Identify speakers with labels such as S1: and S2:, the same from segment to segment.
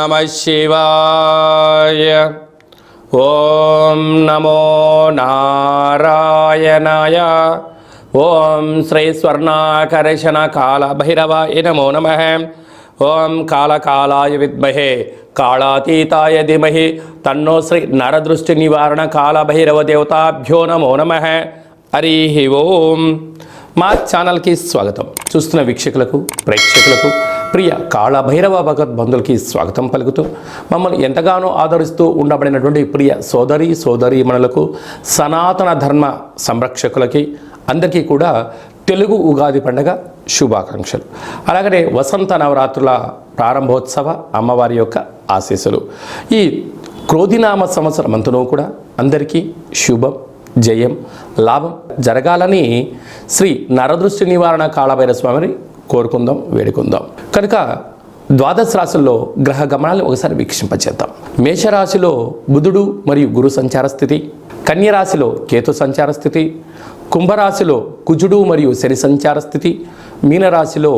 S1: నమ శివాయ ఓం నమో నారాయణాయ ఓం శ్రీ స్వర్ణాకర్షణ కాళ భైరవాయ నమో నమ ఓం కాళకాళాయ విద్మహే కాళాతీతాయ ధీమహి తన్నో శ్రీ నరదృష్టి నివారణ కాళభైరవ దేవతాభ్యో నమో నమ హరి ఓం మా ఛానల్కి స్వాగతం. చూస్తున్న వీక్షకులకు ప్రేక్షకులకు ప్రియ కాళభైరవ భగవద్ స్వాగతం పలుకుతూ మమ్మల్ని ఎంతగానో ఆదరిస్తూ ఉండబడినటువంటి ప్రియ సోదరి సోదరీమణులకు సనాతన ధర్మ సంరక్షకులకి అందరికీ కూడా తెలుగు ఉగాది పండగ శుభాకాంక్షలు. అలాగనే వసంత నవరాత్రుల ప్రారంభోత్సవ అమ్మవారి యొక్క ఆశీస్సులు. ఈ క్రోధినామ సంవత్సరం అంతనూ కూడా అందరికీ శుభం జయం లాభం జరగాలని శ్రీ నరదృష్టి నివారణ కాళభైర స్వామిని కోరుకుందాం వేడుకుందాం. కనుక ద్వాదశ రాశుల్లో గ్రహ గమనాలు ఒకసారి వీక్షింపచేద్దాం. మేషరాశిలో బుధుడు మరియు గురు సంచార స్థితి కన్యరాశిలో కేతు సంచార స్థితి కుంభరాశిలో కుజుడు మరియు శని సంచార స్థితి మీనరాశిలో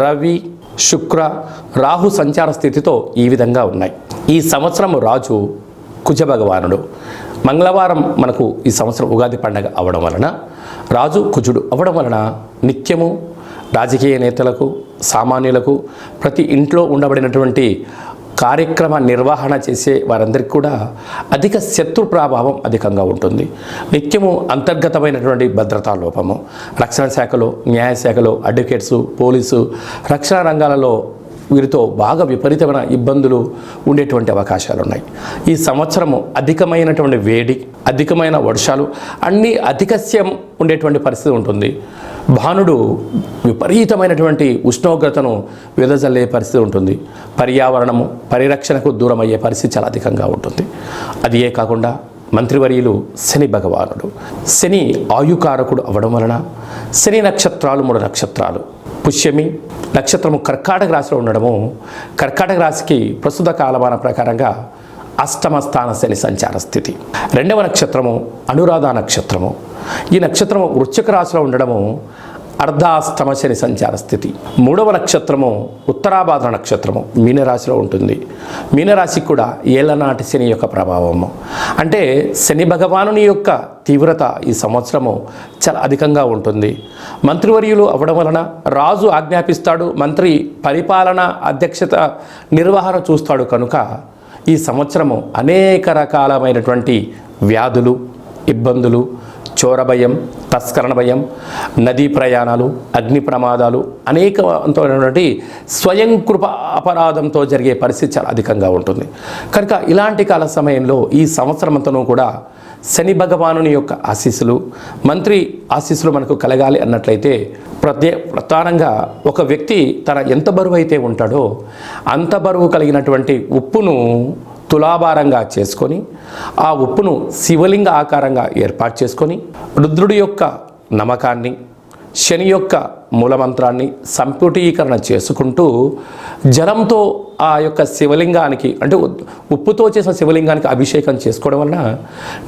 S1: రవి శుక్ర రాహు సంచార స్థితితో ఈ విధంగా ఉన్నాయి. ఈ సంవత్సరం రాజు కుజ భగవానుడు మంగళవారం మనకు ఈ సంవత్సరం ఉగాది పండగ అవడం వలన రాజు కుజుడు అవడం వలన నిత్యము రాజకీయ నేతలకు సామాన్యులకు ప్రతి ఇంట్లో ఉండబడినటువంటి కార్యక్రమ నిర్వహణ చేసే వారందరికీ కూడా అధిక శత్రు ప్రభావం అధికంగా ఉంటుంది. నిత్యము అంతర్గతమైనటువంటి భద్రతా లోపము రక్షణ శాఖలో న్యాయశాఖలో అడ్వకేట్స్ పోలీసు రక్షణ రంగాలలో వీరితో బాగా విపరీతమైన ఇబ్బందులు ఉండేటువంటి అవకాశాలు ఉన్నాయి ఈ సంవత్సరము అధికమైనటువంటి వేడి అధికమైన వర్షాలు అన్నీ అధికస్యం ఉండేటువంటి పరిస్థితి ఉంటుంది. భానుడు విపరీతమైనటువంటి ఉష్ణోగ్రతను వెదజల్లే పరిస్థితి ఉంటుంది. పర్యావరణము పరిరక్షణకు దూరమయ్యే పరిస్థితి చాలా అధికంగా ఉంటుంది. అది ఏ కాకుండా మంత్రివర్యులు శని భగవానుడు. శని ఆయుకారకుడు అవడం వలన శని నక్షత్రాలు మూడు నక్షత్రాలు. పుష్యమి నక్షత్రము కర్కాటక రాశిలో ఉండడము కర్కాటక రాశికి ప్రస్తుత కాలమాన ప్రకారంగా అష్టమ స్థాన శని సంచార స్థితి. రెండవ నక్షత్రము అనురాధ నక్షత్రము. ఈ నక్షత్రం వృశ్చిక రాశిలో ఉండడము అర్ధాస్తమ శని సంచార స్థితి. మూడవ నక్షత్రము ఉత్తరాభాద్ర నక్షత్రము మీనరాశిలో ఉంటుంది. మీనరాశికి కూడా ఏళ్ళనాటి శని యొక్క ప్రభావము. అంటే శని భగవానుని యొక్క తీవ్రత ఈ సంవత్సరము చాలా అధికంగా ఉంటుంది. మంత్రివర్యులు అవ్వడం వలన రాజు ఆజ్ఞాపిస్తాడు మంత్రి పరిపాలన అధ్యక్షత నిర్వహణ చూస్తాడు కనుక ఈ సంవత్సరము అనేక రకాలమైనటువంటి వ్యాధులు ఇబ్బందులు చోర భయం తస్కరణ భయం నదీ ప్రయాణాలు అగ్ని ప్రమాదాలు అనేకమైనటువంటి స్వయం కృప అపరాధంతో జరిగే పరిస్థితి చాలా అధికంగా ఉంటుంది. కనుక ఇలాంటి కాల సమయంలో ఈ సంవత్సరమంతను కూడా శని భగవానుని యొక్క ఆశీస్సులు మంత్రి ఆశీస్సులు మనకు కలగాలి అన్నట్లయితే ప్రత్యే ప్రధానంగా ఒక వ్యక్తి తన ఎంత బరువు అయితే ఉంటాడో అంత బరువు కలిగినటువంటి ఉప్పును తులాభారంగా చేసుకొని ఆ ఉప్పును శివలింగ ఆకారంగా ఏర్పాటు చేసుకొని రుద్రుడి యొక్క నమ్మకాన్ని శని యొక్క మూలమంత్రాన్ని సంపుటీకరణ చేసుకుంటూ జలంతో ఆ యొక్క శివలింగానికి అంటే ఉప్పుతో చేసిన శివలింగానికి అభిషేకం చేసుకోవడం వలన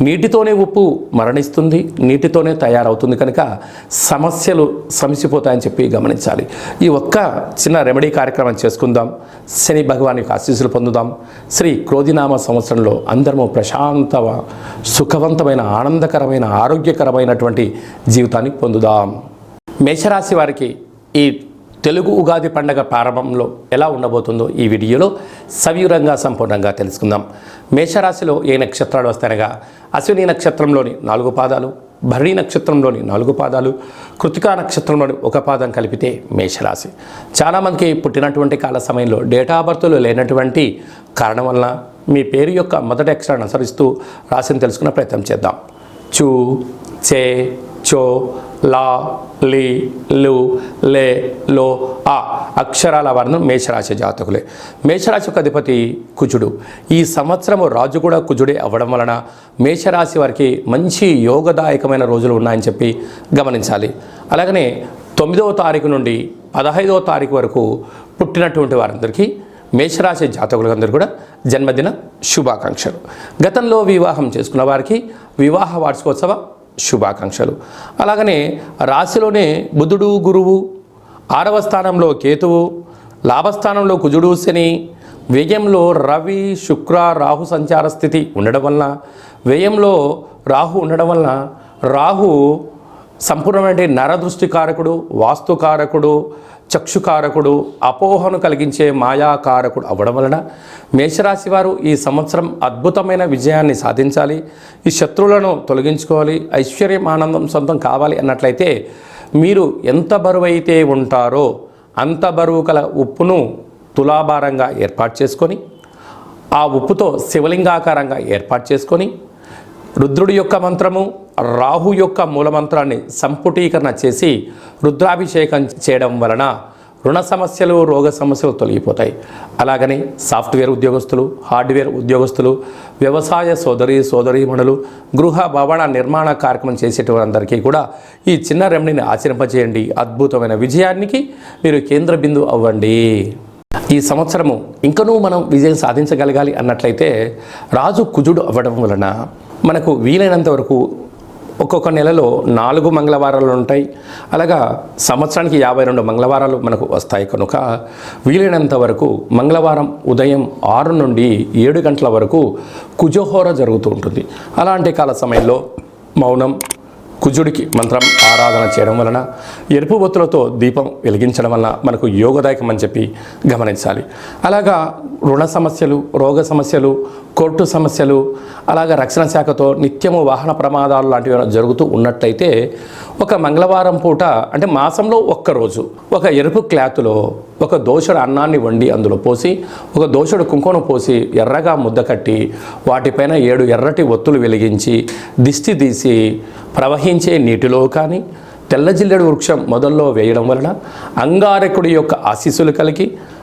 S1: నీటితోనే ఉప్పు మరణిస్తుంది నీటితోనే తయారవుతుంది కనుక సమస్యలు సమసిపోతాయని చెప్పి గమనించాలి. ఈ ఒక్క చిన్న రెమెడీ కార్యక్రమం చేసుకుందాం. శని భగవాన్ యొక్క ఆశీస్సులు పొందుదాం. శ్రీ క్రోధినామ సంవత్సరంలో అందరము ప్రశాంత సుఖవంతమైన ఆనందకరమైన ఆరోగ్యకరమైనటువంటి జీవితాన్ని పొందుదాం. మేషరాశి వారికి ఈ తెలుగు ఉగాది పండగ ప్రారంభంలో ఎలా ఉండబోతుందో ఈ వీడియోలో సవివరంగా సంపూర్ణంగా తెలుసుకుందాం. మేషరాశిలో ఏ నక్షత్రాలు వస్తాయనగా అశ్విని నక్షత్రంలోని నాలుగు పాదాలు భరణి నక్షత్రంలోని నాలుగు పాదాలు కృతికా నక్షత్రంలోని ఒక పాదం కలిపితే మేషరాశి. చాలామందికి పుట్టినటువంటి కాల సమయంలో డేటా బర్త్లు లేనటువంటి కారణం వలన మీ పేరు యొక్క మొదటి అక్షరాన్ని అనుసరిస్తూ రాశిని తెలుసుకునే ప్రయత్నం చేద్దాం. చూ చే చో లా లి లు లే లో ఆ అక్షరాల వర్ణం మేషరాశి జాతకులే. మేషరాశి యొక్క అధిపతి కుజుడు. ఈ సంవత్సరము రాజు కూడా కుజుడే అవ్వడం వలన మేషరాశి వారికి మంచి యోగదాయకమైన రోజులు ఉన్నాయని చెప్పి గమనించాలి. అలాగనే తొమ్మిదవ తారీఖు నుండి పదహైదవ తారీఖు వరకు పుట్టినటువంటి వారందరికీ మేషరాశి జాతకులందరూ కూడా జన్మదిన శుభాకాంక్షలు. గతంలో వివాహం చేసుకున్న వారికి వివాహ వార్షికోత్సవ శుభాకాంక్షలు. అలాగనే రాశిలోనే బుధుడు గురువు ఆరవ స్థానంలో కేతువు లాభస్థానంలో కుజుడు శని వ్యయంలో రవి శుక్ర రాహు సంచార స్థితి ఉండడం వలన వ్యయంలో రాహు ఉండడం వలన రాహు సంపూర్ణమైన నరదృష్టికారకుడు వాస్తుకారకుడు చక్షుకారకుడు అపోహను కలిగించే మాయాకారకుడు అవ్వడం వలన మేషరాశి వారు ఈ సంవత్సరం అద్భుతమైన విజయాన్ని సాధించాలి. ఈ శత్రువులను తొలగించుకోవాలి. ఐశ్వర్యం ఆనందం సొంతం కావాలి అన్నట్లయితే మీరు ఎంత బరువైతే ఉంటారో అంత బరువు కల ఉప్పును తులాభారంగా ఏర్పాటు చేసుకొని ఆ ఉప్పుతో శివలింగాకారంగా ఏర్పాటు చేసుకొని రుద్రుడి యొక్క మంత్రము రాహు యొక్క మూలమంత్రాన్ని సంపుటీకరణ చేసి రుద్రాభిషేకం చేయడం వలన రుణ సమస్యలు రోగ సమస్యలు తొలగిపోతాయి. అలాగనే సాఫ్ట్వేర్ ఉద్యోగస్తులు హార్డ్వేర్ ఉద్యోగస్తులు వ్యవసాయ సోదరి సోదరీమణులు గృహ భవన నిర్మాణ కార్యక్రమం చేసేటవారందరికీ కూడా ఈ చిన్న రెమెడీని ఆచరింపజేయండి. అద్భుతమైన విజయానికి మీరు కేంద్ర బిందు అవ్వండి. ఈ సంవత్సరము ఇంకనూ మనం విజయం సాధించగలగాలి అన్నట్లయితే రాజు కుజుడు అవ్వడం వలన మనకు వీలైనంత వరకు ఒక్కొక్క నెలలో నాలుగు మంగళవారాలు ఉంటాయి. అలాగా సంవత్సరానికి యాభై రెండు మంగళవారాలు మనకు వస్తాయి. కనుక వీలైనంత వరకు మంగళవారం ఉదయం ఆరు నుండి ఏడు గంటల వరకు కుజహోర జరుగుతూ ఉంటుంది. అలాంటి కాల సమయంలో మౌనం కుజుడికి మంత్రం ఆరాధన చేయడం వలన ఎరుపు బొత్తులతో దీపం వెలిగించడం వలన మనకు యోగదాయకం అని చెప్పి గమనించాలి. అలాగా రుణ సమస్యలు రోగ సమస్యలు కోర్టు సమస్యలు అలాగా రక్షణ శాఖతో నిత్యము వాహన ప్రమాదాలు లాంటివి జరుగుతూ ఉన్నట్లయితే ఒక మంగళవారం పూట అంటే మాసంలో ఒక్కరోజు ఒక ఎరుపు క్లాత్లో ఒక దోషుడు అన్నాన్ని వండి అందులో పోసి ఒక దోషుడు కుంకుమను పోసి ఎర్రగా ముద్ద కట్టి వాటిపైన ఏడు ఎర్రటి ఒత్తులు వెలిగించి దిష్టి తీసి ప్రవహించే నీటిలో కానీ తెల్లజిల్లెడు వృక్షం మొదల్లో వేయడం వలన అంగారకుడి యొక్క ఆశీస్సులు కలిగి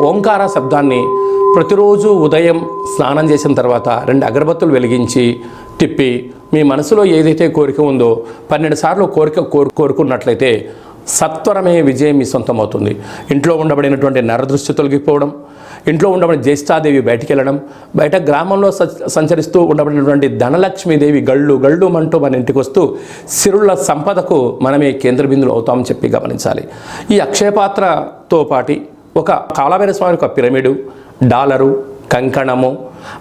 S1: ఓంకార శబ్దాన్ని ప్రతిరోజు ఉదయం స్నానం చేసిన తర్వాత రెండు అగరబత్తులు వెలిగించి తిప్పి మీ మనసులో ఏదైతే కోరిక ఉందో పన్నెండు సార్లు కోరిక కోరు కోరుకున్నట్లయితే సత్వరమే విజయం మీ సొంతం అవుతుంది ఇంట్లో ఉండబడినటువంటి నరదృష్టి తొలగిపోవడం ఇంట్లో ఉండబడిన జ్యేష్ఠాదేవి బయటికి వెళ్ళడం బయట గ్రామంలో సంచరిస్తూ ఉండబడినటువంటి ధనలక్ష్మీదేవి గళ్ళు గళ్ళు అంటూ మన ఇంటికి వస్తూ సిరుల సంపదకు మనమే కేంద్ర బిందులు అవుతామని చెప్పి గమనించాలి. ఈ అక్షయపాత్రతో పాటి ఒక కాళభైరవ స్వామి యొక్క పిరమిడు డాలరు కంకణము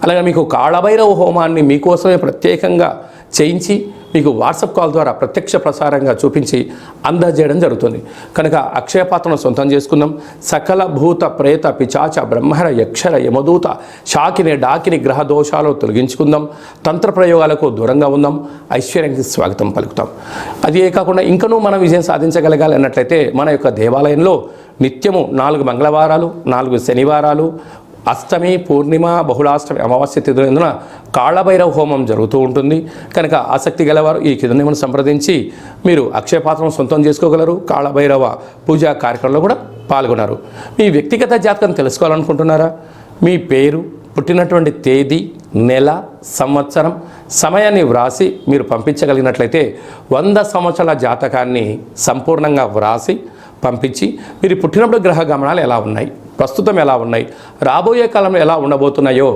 S1: అలాగే మీకు కాళభైరవ హోమాన్ని మీకోసమే ప్రత్యేకంగా చేయించి మీకు వాట్సాప్ కాల్ ద్వారా ప్రత్యక్ష ప్రసారంగా చూపించి అందజేయడం జరుగుతుంది. కనుక అక్షయపాత్రను సొంతం చేసుకుందాం. సకల భూత ప్రేత పిచాచ బ్రహ్మర యక్షర యమదూత షాకిని డాకిని గ్రహ దోషాలు తొలగించుకుందాం. తంత్ర ప్రయోగాలకు దూరంగా ఉందాం. ఐశ్వర్యానికి స్వాగతం పలుకుతాం. అదే కాకుండా ఇంకనూ మనం విజయం సాధించగలగాలి అన్నట్లయితే మన యొక్క దేవాలయంలో నిత్యము నాలుగు మంగళవారాలు నాలుగు శనివారాలు అష్టమి పూర్ణిమ బహుళాష్టమి అమావాస్య తిథులందున కాళభైరవ హోమం జరుగుతూ ఉంటుంది. కనుక ఆసక్తి గలవారు ఈ కిందనేమను సంప్రదించి మీరు అక్షయపాత్రను సొంతం చేసుకోగలరు. కాళభైరవ పూజా కార్యక్రమంలో కూడా పాల్గొన్నారు మీ వ్యక్తిగత జాతకం తెలుసుకోవాలనుకుంటున్నారా? మీ పేరు పుట్టినటువంటి తేదీ నెల సంవత్సరం సమయాన్ని వ్రాసి మీరు పంపించగలిగినట్లయితే వంద సంవత్సరాల జాతకాన్ని సంపూర్ణంగా వ్రాసి పంపించి మీరు పుట్టినప్పుడు గ్రహ గమనాలు ఎలా ఉన్నాయి? ప్రస్తుతం ఎలా ఉన్నాయి? రాబోయే కాలంలో ఎలా ఉండబోతున్నాయో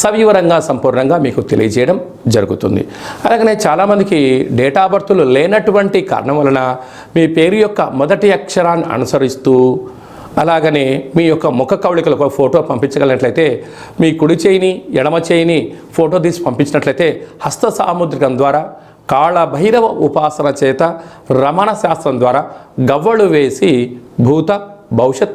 S1: సవివరంగా సంపూర్ణంగా మీకు తెలియజేయడం జరుగుతుంది. అలాగనే చాలామందికి డేటా బర్త్లు లేనటువంటి కారణం వలన మీ పేరు యొక్క మొదటి అక్షరాన్ని అనుసరిస్తూ అలాగనే మీ యొక్క ముఖ కవళికలు ఒక ఫోటో పంపించగలిగినట్లయితే మీ కుడి చేయిని ఎడమ చేయిని ఫోటో తీసి పంపించినట్లయితే హస్త సాముద్రికం ద్వారా కాళ భైరవ ఉపాసన చేత రమణ శాస్త్రం ద్వారా గవ్వలు వేసి భూత భవిష్యత్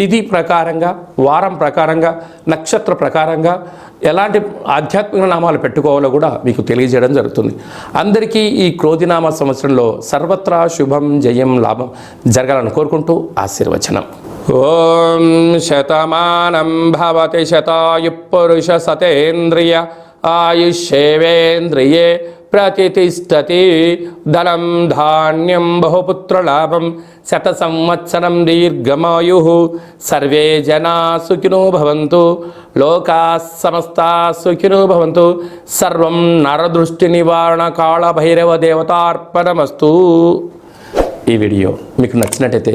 S1: తిథి ప్రకారంగా వారం ప్రకారంగా నక్షత్ర ప్రకారంగా ఎలాంటి ఆధ్యాత్మిక నామాలు పెట్టుకోవాలో కూడా మీకు తెలియజేయడం జరుగుతుంది. అందరికీ ఈ క్రోధినామ సంవత్సరంలో సర్వత్రా శుభం జయం లాభం జరగాలని కోరుకుంటూ ఆశీర్వచనం. ఓం శతమానం భవతి శతాయు పురుష సతేంద్రియ ఆయుష్యేవేంద్రియే ప్రతిష్టతి ధనం ధాన్యం బహుపుత్రలాభం శత సంవత్సరం దీర్ఘమాయు. సర్వే జనా సుఖినో భవంతు లోకా సమస్త సుఖినో భవంతు. సర్వం నరదృష్టి నివారణ కాళభైరవ దేవతార్పణమస్తు. ఈ వీడియో మీకు నచ్చినట్టయితే